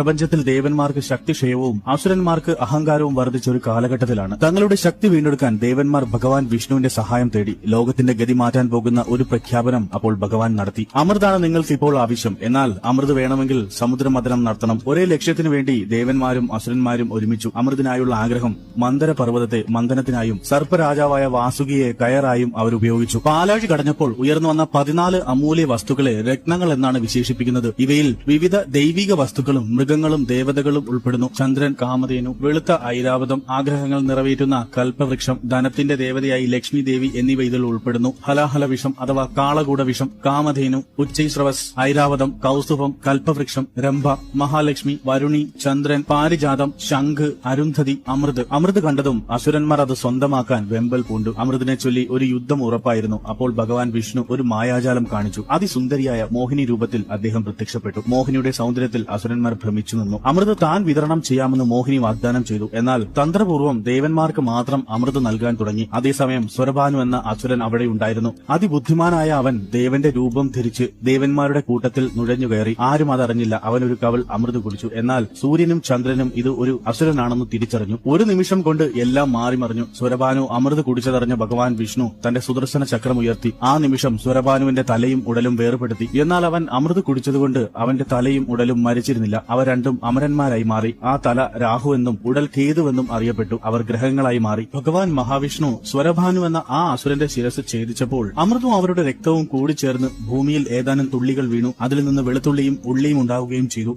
പ്രപഞ്ചത്തിൽ ദേവന്മാർക്ക് ശക്തിക്ഷയവും അസുരന്മാർക്ക് അഹങ്കാരവും വർദ്ധിച്ച ഒരു കാലഘട്ടത്തിലാണ്. തങ്ങളുടെ ശക്തി വീണ്ടെടുക്കാൻ ദേവന്മാർ ഭഗവാൻ വിഷ്ണുവിന്റെ സഹായം തേടി ലോകത്തിന്റെ ഗതി മാറ്റാൻ പോകുന്ന ഒരു പ്രഖ്യാപനം അപ്പോൾ ഭഗവാൻ നടത്തി. അമൃതാണ് നിങ്ങൾക്ക് ഇപ്പോൾ ആവശ്യം. എന്നാൽ അമൃത് വേണമെങ്കിൽ സമുദ്രമദനം നടത്തണം. ഒരേ ലക്ഷ്യത്തിനു വേണ്ടി ദേവന്മാരും അസുരന്മാരും ഒരുമിച്ചു അമൃതിനായുള്ള ആഗ്രഹം മന്ദര പർവതത്തെ മന്ദനത്തിനായും സർപ്പരാജാവായ വാസുകിയെ കയറായും അവരുപയോഗിച്ചു പാലാഴി കടഞ്ഞപ്പോൾ ഉയർന്നു വന്ന പതിനാല് അമൂല്യ വസ്തുക്കളെ രത്നങ്ങൾ എന്നാണ് വിശേഷിപ്പിക്കുന്നത്. ഇവയിൽ വിവിധ ദൈവിക വസ്തുക്കളും മൃഗങ്ങളും ദേവതകളും ഉൾപ്പെടുന്നു. ചന്ദ്രൻ കാമധേനു വെളുത്ത ഐരാവതം ആഗ്രഹങ്ങൾ നിറവേറ്റുന്ന കൽപ്പവൃക്ഷം ധനത്തിന്റെ ദേവതയായി ലക്ഷ്മി ദേവി എന്നിവ ഇതിൽ ഉൾപ്പെടുന്നു. ഹലാഹല വിഷം അഥവാ കാളകൂട വിഷം കാമധേനു ഉച്ചൈസ്രവസ് ഐരാവതം കൗസ്തുഭം കൽപ്പവൃക്ഷം രംഭ മഹാലക്ഷ്മി വരുണി ചന്ദ്രൻ പാരിജാതം ശംഖ് അരുന്ധതി അമൃത്. അമൃത് കണ്ടതും അസുരന്മാർ അത് സ്വന്തമാക്കാൻ വെമ്പൽ പൂണ്ടു. അമൃതിനെ ചൊല്ലി ഒരു യുദ്ധം ഉറപ്പായിരുന്നു. അപ്പോൾ ഭഗവാൻ വിഷ്ണു ഒരു മായാജാലം കാണിച്ചു. അതിസുന്ദരിയായ മോഹിനി രൂപത്തിൽ അദ്ദേഹം പ്രത്യക്ഷപ്പെട്ടു. മോഹിനിയുടെ സൗന്ദര്യത്തിൽ അസുരന്മാർ ഭ്രമിച്ചു. നിന്നു. അമൃത് താൻ വിതരണം ചെയ്യാമെന്ന് മോഹിനി വാഗ്ദാനം ചെയ്തു. എന്നാൽ തന്ത്രപൂർവം ദേവന്മാർക്ക് മാത്രം അമൃത് നൽകാൻ തുടങ്ങി. അതേസമയം സ്വരഭാനു എന്ന അസുരൻ അവിടെ ഉണ്ടായിരുന്നു. അതിബുദ്ധിമാനായ അവൻ ദേവന്റെ രൂപം ധരിച്ച് ദേവന്മാരുടെ കൂട്ടത്തിൽ നുഴഞ്ഞു കയറി. ആരും അതറിഞ്ഞില്ല. അവൻ ഒരു കവൾ അമൃത് കുടിച്ചു. എന്നാൽ സൂര്യനും ചന്ദ്രനും ഇത് ഒരു അസുരനാണെന്ന് തിരിച്ചറിഞ്ഞു. ഒരു നിമിഷം കൊണ്ട് എല്ലാം മാറിമറിഞ്ഞു സ്വരഭാനു അമൃത് കുടിച്ചതറിഞ്ഞ ഭഗവാൻ വിഷ്ണു തന്റെ സുദർശന ചക്രം ഉയർത്തി. ആ നിമിഷം സ്വരഭാനുവിന്റെ തലയും ഉടലും വേർപെടുത്തി. എന്നാൽ അവൻ അമൃത് കുടിച്ചതുകൊണ്ട് അവന്റെ തലയും ഉടലും മരിച്ചിരുന്നില്ല. രണ്ടും അമരന്മാരായി മാറി. ആ തല രാഹു എന്നും ഉടൽ കേതുവെന്നും അറിയപ്പെട്ടു. അവർ ഗ്രഹങ്ങളായി മാറി. ഭഗവാൻ മഹാവിഷ്ണു സ്വരഭാനു എന്ന ആ അസുരന്റെ ശിരസ് ഛേദിച്ചപ്പോൾ അമൃതും അവരുടെ രക്തവും കൂടിച്ചേർന്ന് ഭൂമിയിൽ ഏതാനും തുള്ളികൾ വീണു. അതിൽ നിന്ന് വെളുത്തുള്ളിയും ഉള്ളിയും ഉണ്ടാവുകയും ചെയ്തു.